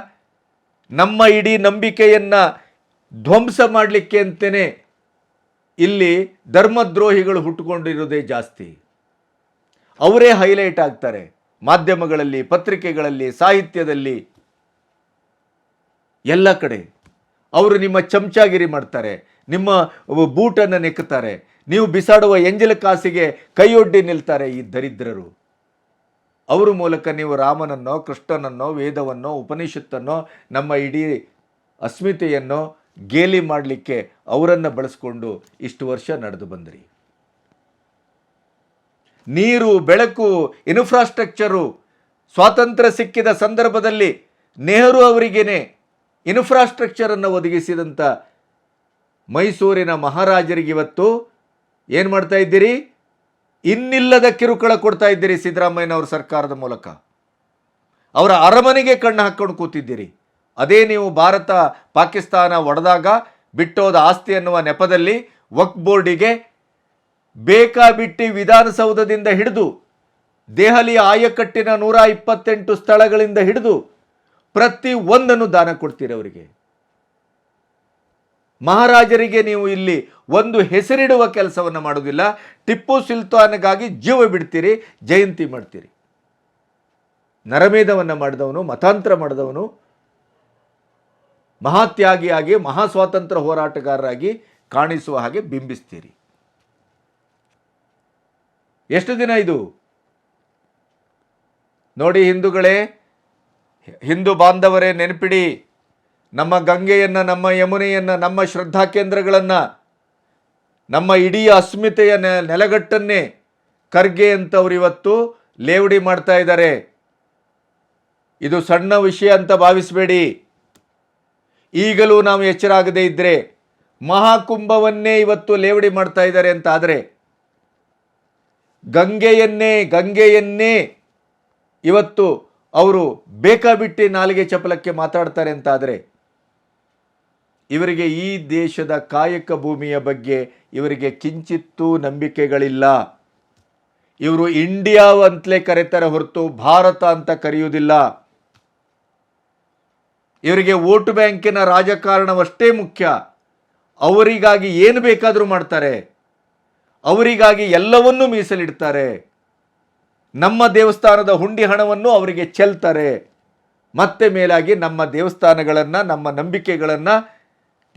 ನಮ್ಮ ಇಡೀ ನಂಬಿಕೆಯನ್ನು ಧ್ವಂಸ ಮಾಡಲಿಕ್ಕೆ ಅಂತಲೇ ಇಲ್ಲಿ ಧರ್ಮದ್ರೋಹಿಗಳು ಹುಟ್ಟುಕೊಂಡಿರೋದೇ ಜಾಸ್ತಿ. ಅವರೇ ಹೈಲೈಟ್ ಆಗ್ತಾರೆ. ಮಾಧ್ಯಮಗಳಲ್ಲಿ, ಪತ್ರಿಕೆಗಳಲ್ಲಿ, ಸಾಹಿತ್ಯದಲ್ಲಿ, ಎಲ್ಲ ಕಡೆ. ಅವರು ನಿಮ್ಮ ಚಮಚಾಗಿರಿ ಮಾಡ್ತಾರೆ. ನಿಮ್ಮ ಬೂಟನ್ನು ನೆಕ್ಕುತ್ತಾರೆ ನೀವು ಬಿಸಾಡುವ ಎಂಜಲ ಕಾಸಿಗೆ ಕೈಯೊಡ್ಡಿ ನಿಲ್ತಾರೆ ಈ ದರಿದ್ರರು. ಅವರ ಮೂಲಕ ನೀವು ರಾಮನನ್ನೋ, ಕೃಷ್ಣನನ್ನೋ, ವೇದವನ್ನೋ, ಉಪನಿಷತ್ತನ್ನೋ, ನಮ್ಮ ಇಡೀ ಅಸ್ಮಿತೆಯನ್ನು ಗೇಲಿ ಮಾಡಲಿಕ್ಕೆ ಅವರನ್ನು ಬಳಸ್ಕೊಂಡು ಇಷ್ಟು ವರ್ಷ ನಡೆದು ಬಂದಿರಿ. ನೀರು, ಬೆಳಕು ಇನ್ಫ್ರಾಸ್ಟ್ರಕ್ಚರು ಸ್ವಾತಂತ್ರ್ಯ ಸಿಕ್ಕಿದ ಸಂದರ್ಭದಲ್ಲಿ ನೆಹರು ಅವರಿಗೇನೆ ಇನ್ಫ್ರಾಸ್ಟ್ರಕ್ಚರನ್ನು ಒದಗಿಸಿದಂಥ ಮೈಸೂರಿನ ಮಹಾರಾಜರಿಗೆ ಇವತ್ತು ಏನು ಮಾಡ್ತಾ ಇದ್ದೀರಿ? ಇನ್ನಿಲ್ಲದ ಕಿರುಕುಳ ಕೊಡ್ತಾ ಇದ್ದೀರಿ ಸಿದ್ದರಾಮಯ್ಯನವ್ರ ಸರ್ಕಾರದ ಮೂಲಕ. ಅವರ ಅರಮನೆಗೆ ಕಣ್ಣು ಹಾಕ್ಕೊಂಡು ಕೂತಿದ್ದೀರಿ. ಅದೇ ನೀವು ಭಾರತ, ಪಾಕಿಸ್ತಾನ ಒಡೆದಾಗ ಬಿಟ್ಟೋದ ಆಸ್ತಿ ಅನ್ನುವ ನೆಪದಲ್ಲಿ ವಕ್ ಬೋರ್ಡಿಗೆ ಬೇಕಾಬಿಟ್ಟಿ ವಿಧಾನಸೌಧದಿಂದ ಹಿಡಿದು ದೆಹಲಿಯ ಆಯಕಟ್ಟಿನ ನೂರ ಇಪ್ಪತ್ತೆಂಟು ಸ್ಥಳಗಳಿಂದ ಹಿಡಿದು ಪ್ರತಿ ಒಂದನ್ನು ದಾನ ಕೊಡ್ತೀರಿ ಅವರಿಗೆ. ಮಹಾರಾಜರಿಗೆ ನೀವು ಇಲ್ಲಿ ಒಂದು ಹೆಸರಿಡುವ ಕೆಲಸವನ್ನು ಮಾಡೋದಿಲ್ಲ ಟಿಪ್ಪು ಸುಲ್ತಾನ್ಗಾಗಿ ಜೀವ ಬಿಡ್ತೀರಿ, ಜಯಂತಿ ಮಾಡ್ತೀರಿ. ನರಮೇಧವನ್ನು ಮಾಡಿದವನು, ಮತಾಂತರ ಮಾಡಿದವನು ಮಹಾತ್ಯಾಗಿಯಾಗಿ ಮಹಾಸ್ವಾತಂತ್ರ್ಯ ಹೋರಾಟಗಾರರಾಗಿ ಕಾಣಿಸುವ ಹಾಗೆ ಬಿಂಬಿಸ್ತೀರಿ. ಎಷ್ಟು ದಿನ ಇದು? ನೋಡಿ ಹಿಂದೂಗಳೇ, ಹಿಂದೂ ಬಾಂಧವರೇ, ನೆನಪಿಡಿ, ನಮ್ಮ ಗಂಗೆಯನ್ನು, ನಮ್ಮ ಯಮುನೆಯನ್ನು, ನಮ್ಮ ಶ್ರದ್ಧಾ ಕೇಂದ್ರಗಳನ್ನು, ನಮ್ಮ ಇಡೀ ಅಸ್ಮಿತೆಯ ನೆಲಗಟ್ಟನ್ನೇ ಖರ್ಗೆ ಅಂತವ್ರು ಇವತ್ತು ಲೇವಡಿ ಮಾಡ್ತಾ ಇದ್ದಾರೆ. ಇದು ಸಣ್ಣ ವಿಷಯ ಅಂತ ಭಾವಿಸಬೇಡಿ. ಈಗಲೂ ನಾವು ಎಚ್ಚರಾಗದೇ ಇದ್ದರೆ ಮಹಾಕುಂಭವನ್ನೇ ಇವತ್ತು ಲೇವಡಿ ಮಾಡ್ತಾ ಇದ್ದಾರೆ ಅಂತ ಆದರೆ ಗಂಗೆಯನ್ನೇ ಗಂಗೆಯನ್ನೇ. ಇವತ್ತು ಅವರು ಬೇಕಾಬಿಟ್ಟಿ ನಾಲಿಗೆ ಚಪಲಕ್ಕೆ ಮಾತಾಡ್ತಾರೆ ಅಂತಾದರೆ, ಇವರಿಗೆ ಈ ದೇಶದ ಕಾಯಕ ಭೂಮಿಯ ಬಗ್ಗೆ ಇವರಿಗೆ ಕಿಂಚಿತ್ತೂ ನಂಬಿಕೆಗಳಿಲ್ಲ. ಇವರು ಇಂಡಿಯಾ ಅಂತಲೇ ಕರೀತಾರೆ ಹೊರತು ಭಾರತ ಅಂತ ಕರೆಯುವುದಿಲ್ಲ. ಇವರಿಗೆ ವೋಟ್ ಬ್ಯಾಂಕಿನ ರಾಜಕಾರಣವಷ್ಟೇ ಮುಖ್ಯ. ಅವರಿಗಾಗಿ ಏನು ಬೇಕಾದರೂ ಮಾಡ್ತಾರೆ. ಅವರಿಗಾಗಿ ಎಲ್ಲವನ್ನೂ ಮೀಸಲಿಡ್ತಾರೆ. ನಮ್ಮ ದೇವಸ್ಥಾನದ ಹುಂಡಿ ಹಣವನ್ನು ಅವರಿಗೆ ಚೆಲ್ತಾರೆ. ಮತ್ತೆ ಮೇಲಾಗಿ ನಮ್ಮ ದೇವಸ್ಥಾನಗಳನ್ನು, ನಮ್ಮ ನಂಬಿಕೆಗಳನ್ನು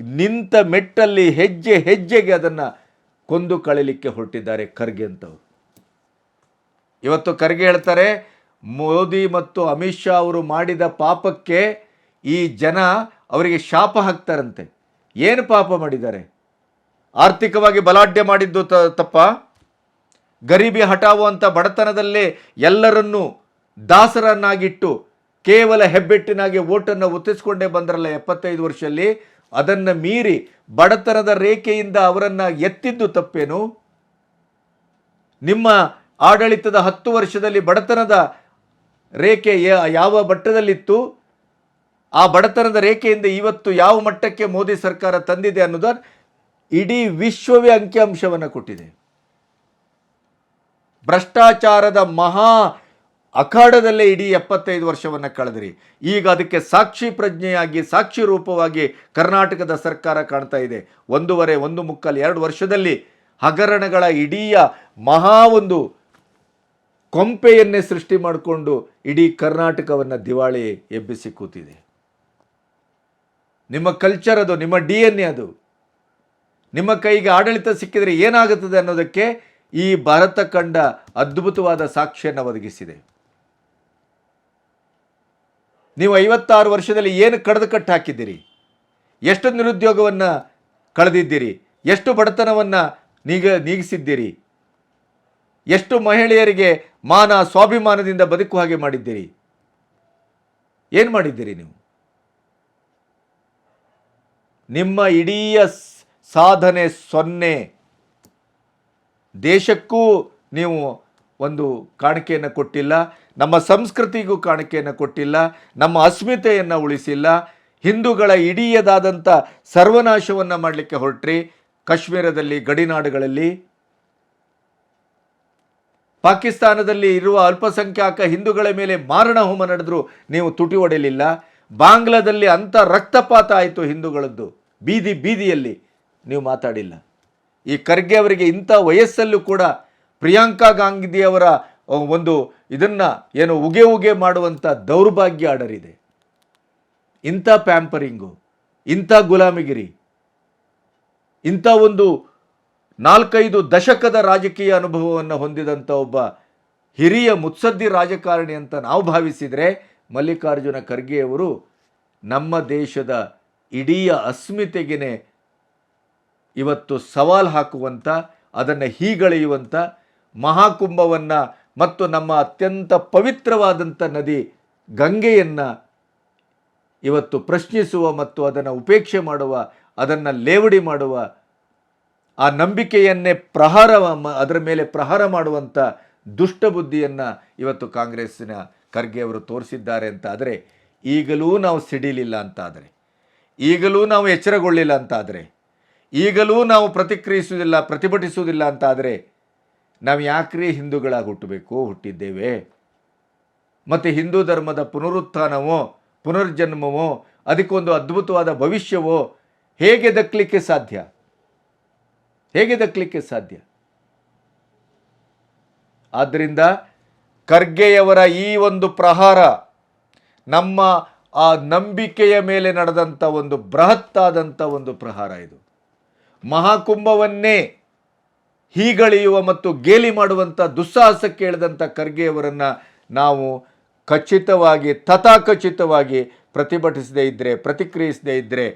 ನಿಂತ ಮೆಟ್ಟಲ್ಲಿ ಹೆಜ್ಜೆ ಹೆಜ್ಜೆಗೆ ಅದನ್ನು ಕೊಂದು ಕಳಲಿಕ್ಕೆ ಹೊರಟಿದ್ದಾರೆ ಖರ್ಗೆ ಅಂತವ್ರು. ಇವತ್ತು ಖರ್ಗೆ ಹೇಳ್ತಾರೆ, ಮೋದಿ ಮತ್ತು ಅಮಿತ್ ಶಾ ಅವರು ಮಾಡಿದ ಪಾಪಕ್ಕೆ ಈ ಜನ ಅವರಿಗೆ ಶಾಪ ಹಾಕ್ತಾರಂತೆ. ಏನು ಪಾಪ ಮಾಡಿದ್ದಾರೆ? ಆರ್ಥಿಕವಾಗಿ ಬಲಾಢ್ಯ ಮಾಡಿದ್ದು ತಪ್ಪ. ಗರೀಬಿ ಹಠಾವು ಅಂತ ಬಡತನದಲ್ಲೇ ಎಲ್ಲರನ್ನೂ ದಾಸರನ್ನಾಗಿಟ್ಟು ಕೇವಲ ಹೆಬ್ಬೆಟ್ಟಿನಾಗಿ ಓಟನ್ನು ಒತ್ತಿಸ್ಕೊಂಡೇ ಬಂದ್ರಲ್ಲ ಎಪ್ಪತ್ತೈದು ವರ್ಷದಲ್ಲಿ ಅದನ್ನು ಮೀರಿ ಬಡತನದ ರೇಖೆಯಿಂದ ಅವರನ್ನು ಎತ್ತಿದ್ದು ತಪ್ಪೇನು? ನಿಮ್ಮ ಆಡಳಿತದ ಹತ್ತು ವರ್ಷದಲ್ಲಿ ಬಡತನದ ರೇಖೆ ಯಾವ ಮಟ್ಟದಲ್ಲಿತ್ತು? ಆ ಬಡತನದ ರೇಖೆಯಿಂದ ಇವತ್ತು ಯಾವ ಮಟ್ಟಕ್ಕೆ ಮೋದಿ ಸರ್ಕಾರ ತಂದಿದೆ ಅನ್ನೋದನ್ನು ಇಡೀ ವಿಶ್ವವೇ ಅಂಕಿಅಂಶವನ್ನು ಕೊಟ್ಟಿದೆ. ಭ್ರಷ್ಟಾಚಾರದ ಮಹಾ ಅಖಾಡದಲ್ಲೇ ಇಡೀ ಎಪ್ಪತ್ತೈದು ವರ್ಷವನ್ನು ಕಳೆದ್ರಿ. ಈಗ ಅದಕ್ಕೆ ಸಾಕ್ಷಿ ಪ್ರಜ್ಞೆಯಾಗಿ, ಸಾಕ್ಷಿ ರೂಪವಾಗಿ ಕರ್ನಾಟಕದ ಸರ್ಕಾರ ಕಾಣ್ತಾ ಇದೆ. ಒಂದೂವರೆ, ಒಂದು ಮುಕ್ಕಾಲು ಎರಡು ವರ್ಷದಲ್ಲಿ ಹಗರಣಗಳ ಇಡೀ ಮಹಾ ಒಂದು ಕೊಂಪೆಯನ್ನೇ ಸೃಷ್ಟಿ ಮಾಡಿಕೊಂಡು ಇಡೀ ಕರ್ನಾಟಕವನ್ನು ದಿವಾಳಿ ಎಬ್ಬಿಸಿ ಕೂತಿದೆ. ನಿಮ್ಮ ಕಲ್ಚರ್ ಅದು, ನಿಮ್ಮ ಡಿ ಎನ್ ಎ ಅದು. ನಿಮ್ಮ ಕೈಗೆ ಆಡಳಿತ ಸಿಕ್ಕಿದರೆ ಏನಾಗುತ್ತದೆ ಅನ್ನೋದಕ್ಕೆ ಈ ಭಾರತ ಕಂಡ ಅದ್ಭುತವಾದ ಸಾಕ್ಷಿಯನ್ನು ಒದಗಿಸಿದೆ. ನೀವು ಐವತ್ತಾರು ವರ್ಷದಲ್ಲಿ ಏನು ಕಡ್ದು ಕಟ್ಟು ಹಾಕಿದ್ದೀರಿ? ಎಷ್ಟು ನಿರುದ್ಯೋಗವನ್ನು ಕಳೆದಿದ್ದೀರಿ? ಎಷ್ಟು ಬಡತನವನ್ನು ನೀಗ, ನೀಗಿಸಿದ್ದೀರಿ? ಎಷ್ಟು ಮಹಿಳೆಯರಿಗೆ ಮಾನ ಸ್ವಾಭಿಮಾನದಿಂದ ಬದುಕು ಹಾಗೆ ಮಾಡಿದ್ದೀರಿ? ಏನು ಮಾಡಿದ್ದೀರಿ ನೀವು? ನಿಮ್ಮ ಇಡೀ ಸಾಧನೆ ಸೊನ್ನೆ. ದೇಶಕ್ಕೂ ನೀವು ಒಂದು ಕಾಣಿಕೆಯನ್ನು ಕೊಟ್ಟಿಲ್ಲ, ನಮ್ಮ ಸಂಸ್ಕೃತಿಗೂ ಕಾಣಿಕೆಯನ್ನು ಕೊಟ್ಟಿಲ್ಲ, ನಮ್ಮ ಅಸ್ಮಿತೆಯನ್ನು ಉಳಿಸಿಲ್ಲ, ಹಿಂದೂಗಳ ಇಡೀಯದಾದಂಥ ಸರ್ವನಾಶವನ್ನು ಮಾಡಲಿಕ್ಕೆ ಹೊರಟ್ರಿ. ಕಾಶ್ಮೀರದಲ್ಲಿ, ಗಡಿನಾಡುಗಳಲ್ಲಿ, ಪಾಕಿಸ್ತಾನದಲ್ಲಿ ಇರುವ ಅಲ್ಪಸಂಖ್ಯಾತ ಹಿಂದೂಗಳ ಮೇಲೆ ಮಾರಣ ಹೋಮ ನಡೆದರೂ ನೀವು ತುಟಿ ಹೊಡೆಯಲಿಲ್ಲ. ಬಾಂಗ್ಲಾದಲ್ಲಿ ಅಂಥ ರಕ್ತಪಾತ ಆಯಿತು ಹಿಂದೂಗಳದ್ದು, ಬೀದಿ ಬೀದಿಯಲ್ಲಿ. ನೀವು ಮಾತಾಡಿಲ್ಲ. ಈ ಖರ್ಗೆ ಅವರಿಗೆ ಇಂಥ ವಯಸ್ಸಲ್ಲೂ ಕೂಡ ಪ್ರಿಯಾಂಕಾ ಗಾಂಧಿ ಒಂದು ಇದನ್ನು ಏನು ಉಗೆ ಉಗೆ ಮಾಡುವಂಥ ದೌರ್ಭಾಗ್ಯ ಆಡರಿದೆ. ಇಂಥ ಪ್ಯಾಂಪರಿಂಗು, ಇಂಥ ಗುಲಾಮಿಗಿರಿ, ಇಂಥ ಒಂದು ನಾಲ್ಕೈದು ದಶಕದ ರಾಜಕೀಯ ಅನುಭವವನ್ನು ಹೊಂದಿದಂಥ ಒಬ್ಬ ಹಿರಿಯ ಮುತ್ಸದ್ದಿ ರಾಜಕಾರಣಿ ಅಂತ ನಾವು ಭಾವಿಸಿದರೆ ಮಲ್ಲಿಕಾರ್ಜುನ ಖರ್ಗೆಯವರು ನಮ್ಮ ದೇಶದ ಇಡೀ ಅಸ್ಮಿತೆಗೆನೆ ಇವತ್ತು ಸವಾಲು ಹಾಕುವಂಥ ಅದನ್ನು ಹೀಗಳೆಯುವಂಥ ಮಹಾಕುಂಭವನ್ನು ಮತ್ತು ನಮ್ಮ ಅತ್ಯಂತ ಪವಿತ್ರವಾದಂಥ ನದಿ ಗಂಗೆಯನ್ನು ಇವತ್ತು ಪ್ರಶ್ನಿಸುವ ಮತ್ತು ಅದನ್ನು ಉಪೇಕ್ಷೆ ಮಾಡುವ, ಅದನ್ನು ಲೇವಡಿ ಮಾಡುವ, ಆ ನಂಬಿಕೆಯನ್ನೇ ಪ್ರಹಾರ ಅದರ ಮೇಲೆ ಪ್ರಹಾರ ಮಾಡುವಂಥ ದುಷ್ಟ ಬುದ್ಧಿಯನ್ನು ಇವತ್ತು ಕಾಂಗ್ರೆಸ್ಸಿನ ಖರ್ಗೆ ಅವರು ತೋರಿಸಿದ್ದಾರೆ ಅಂತ ಆದರೆ ಈಗಲೂ ನಾವು ಸಿಡಿಲಿಲ್ಲ ಅಂತಾದರೆ, ಈಗಲೂ ನಾವು ಎಚ್ಚರಗೊಳ್ಳಿಲ್ಲ ಅಂತಾದರೆ ಈಗಲೂ ನಾವು ಪ್ರತಿಕ್ರಿಯಿಸುವುದಿಲ್ಲ, ಪ್ರತಿಭಟಿಸುವುದಿಲ್ಲ ಅಂತಾದರೆ ನಾವು ಯಾಕ್ರಿ ಹಿಂದೂಗಳಾಗಿ ಹುಟ್ಟಬೇಕು? ಹುಟ್ಟಿದ್ದೇವೆ. ಮತ್ತು ಹಿಂದೂ ಧರ್ಮದ ಪುನರುತ್ಥಾನವೋ, ಪುನರ್ಜನ್ಮವೋ, ಅದಕ್ಕೊಂದು ಅದ್ಭುತವಾದ ಭವಿಷ್ಯವೋ ಹೇಗೆ ದಕ್ಕಲಿಕ್ಕೆ ಸಾಧ್ಯ? ಹೇಗೆ ದಕ್ಕಲಿಕ್ಕೆ ಸಾಧ್ಯ? ಆದ್ದರಿಂದ ಖರ್ಗೆಯವರ ಈ ಒಂದು ಪ್ರಹಾರ, ನಮ್ಮ ಆ ನಂಬಿಕೆಯ ಮೇಲೆ ನಡೆದಂಥ ಒಂದು ಬೃಹತ್ತಾದಂಥ ಒಂದು ಪ್ರಹಾರ ಇದು. ಮಹಾಕುಂಭವನ್ನೇ ಹೀಗಳೆಯುವ ಮತ್ತು ಗೇಲಿ ಮಾಡುವಂಥ ದುಸ್ಸಾಹಸ ಕೇಳಿದಂಥ ಖರ್ಗೆಯವರನ್ನು ನಾವು ಖಚಿತವಾಗಿ ತಥಾಖಚಿತವಾಗಿ ಪ್ರತಿಭಟಿಸದೇ ಇದ್ದರೆ ಪ್ರತಿಕ್ರಿಯಿಸದೇ ಇದ್ದರೆ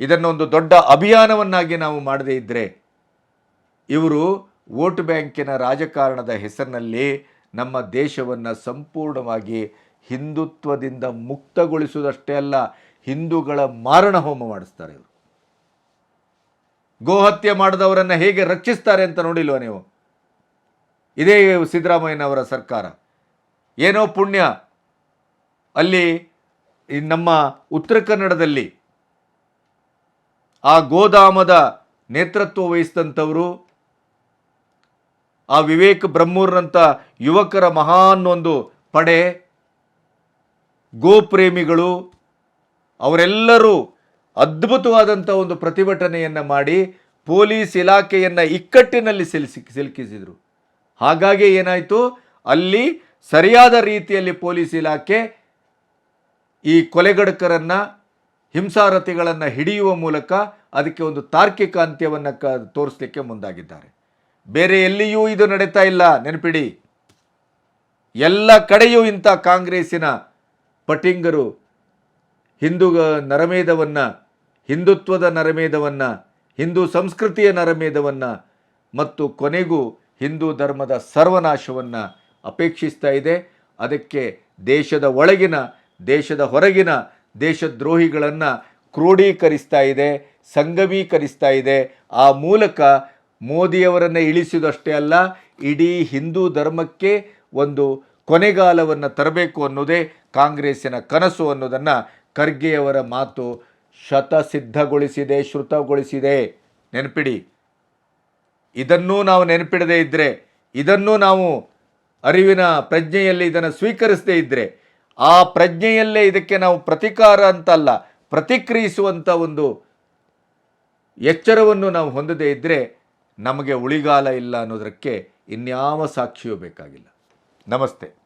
ಇದನ್ನೊಂದು ದೊಡ್ಡ ಅಭಿಯಾನವನ್ನಾಗಿ ನಾವು ಮಾಡದೇ ಇದ್ದರೆ ಇವರು ವೋಟ್ ಬ್ಯಾಂಕಿನ ರಾಜಕಾರಣದ ಹೆಸರಿನಲ್ಲಿ ನಮ್ಮ ದೇಶವನ್ನು ಸಂಪೂರ್ಣವಾಗಿ ಹಿಂದುತ್ವದಿಂದ ಮುಕ್ತಗೊಳಿಸುವುದಷ್ಟೇ ಅಲ್ಲ, ಹಿಂದೂಗಳ ಮಾರಣ ಹೋಮ ಮಾಡಿಸ್ತಾರೆ ಇವರು. ಗೋಹತ್ಯೆ ಮಾಡಿದವರನ್ನು ಹೇಗೆ ರಕ್ಷಿಸ್ತಾರೆ ಅಂತ ನೋಡಿಲ್ವ ನೀವು? ಇದೇ ಸಿದ್ದರಾಮಯ್ಯನವರ ಸರ್ಕಾರ. ಏನೋ ಪುಣ್ಯ. ಅಲ್ಲಿ ನಮ್ಮ ಉತ್ತರ ಕನ್ನಡದಲ್ಲಿ ಆ ಗೋದಾಮದ ನೇತೃತ್ವ ವಹಿಸಿದಂಥವರು, ಆ ವಿವೇಕ್ ಬ್ರಹ್ಮೂರ್ನಂಥ ಯುವಕರ ಮಹಾನ್ ಒಂದು ಪಡೆ, ಗೋಪ್ರೇಮಿಗಳು, ಅವರೆಲ್ಲರೂ ಅದ್ಭುತವಾದಂಥ ಒಂದು ಪ್ರತಿಭಟನೆಯನ್ನು ಮಾಡಿ ಪೊಲೀಸ್ ಇಲಾಖೆಯನ್ನು ಇಕ್ಕಟ್ಟಿನಲ್ಲಿ ಸಿಲ್ಸಿ, ಸಿಲುಕಿಸಿದರು. ಹಾಗಾಗಿ ಏನಾಯಿತು? ಅಲ್ಲಿ ಸರಿಯಾದ ರೀತಿಯಲ್ಲಿ ಪೊಲೀಸ್ ಇಲಾಖೆ ಈ ಕೊಲೆಗಡಕರನ್ನು, ಹಿಂಸಾರತಿಗಳನ್ನು ಹಿಡಿಯುವ ಮೂಲಕ ಅದಕ್ಕೆ ಒಂದು ತಾರ್ಕಿಕ ಅಂತ್ಯವನ್ನು ಕ, ತೋರಿಸಲಿಕ್ಕೆ ಮುಂದಾಗಿದ್ದಾರೆ. ಬೇರೆ ಎಲ್ಲಿಯೂ ಇದು ನಡೀತಾ ಇಲ್ಲ. ನೆನಪಿಡಿ. ಎಲ್ಲ ಕಡೆಯೂ ಇಂಥ ಕಾಂಗ್ರೆಸ್ಸಿನ ಪಟಿಂಗರು ಹಿಂದೂ ನರಮೇಧವನ್ನು ಹಿಂದುತ್ವದ ನರಮೇಧವನ್ನು, ಹಿಂದೂ ಸಂಸ್ಕೃತಿಯ ನರಮೇಧವನ್ನು ಮತ್ತು ಕೊನೆಗೂ ಹಿಂದೂ ಧರ್ಮದ ಸರ್ವನಾಶವನ್ನು ಅಪೇಕ್ಷಿಸ್ತಾ ಇದೆ. ಅದಕ್ಕೆ ದೇಶದ ಒಳಗಿನ, ದೇಶದ ಹೊರಗಿನ ದೇಶದ್ರೋಹಿಗಳನ್ನು ಕ್ರೋಢೀಕರಿಸ್ತಾ ಇದೆ, ಸಂಗಮೀಕರಿಸ್ತಾ ಇದೆ. ಆ ಮೂಲಕ ಮೋದಿಯವರನ್ನು ಇಳಿಸಿದಷ್ಟೇ ಅಲ್ಲ, ಇಡೀ ಹಿಂದೂ ಧರ್ಮಕ್ಕೆ ಒಂದು ಕೊನೆಗಾಲವನ್ನು ತರಬೇಕು ಅನ್ನೋದೇ ಕಾಂಗ್ರೆಸ್ಸಿನ ಕನಸು ಅನ್ನೋದನ್ನು ಖರ್ಗೆಯವರ ಮಾತು ಶತಸಿದ್ಧಗೊಳಿಸಿದೆ ಶ್ರುತಗೊಳಿಸಿದೆ ನೆನಪಿಡಿ. ಇದನ್ನೂ ನಾವು ನೆನಪಿಡದೇ ಇದ್ದರೆ ಇದನ್ನೂ ನಾವು ಅರಿವಿನ ಪ್ರಜ್ಞೆಯಲ್ಲಿ ಇದನ್ನು ಸ್ವೀಕರಿಸದೇ ಇದ್ದರೆ ಆ ಪ್ರಜ್ಞೆಯಲ್ಲೇ ಇದಕ್ಕೆ ನಾವು ಪ್ರತಿಕಾರ ಅಂತಲ್ಲ ಪ್ರತಿಕ್ರಿಯಿಸುವಂಥ ಒಂದು ಎಚ್ಚರವನ್ನು ನಾವು ಹೊಂದದೇ ಇದ್ದರೆ ನಮಗೆ ಉಳಿಗಾಲ ಇಲ್ಲ ಅನ್ನೋದಕ್ಕೆ ಇನ್ಯಾವ ಸಾಕ್ಷಿಯೂ ಬೇಕಾಗಿಲ್ಲ. ನಮಸ್ತೆ.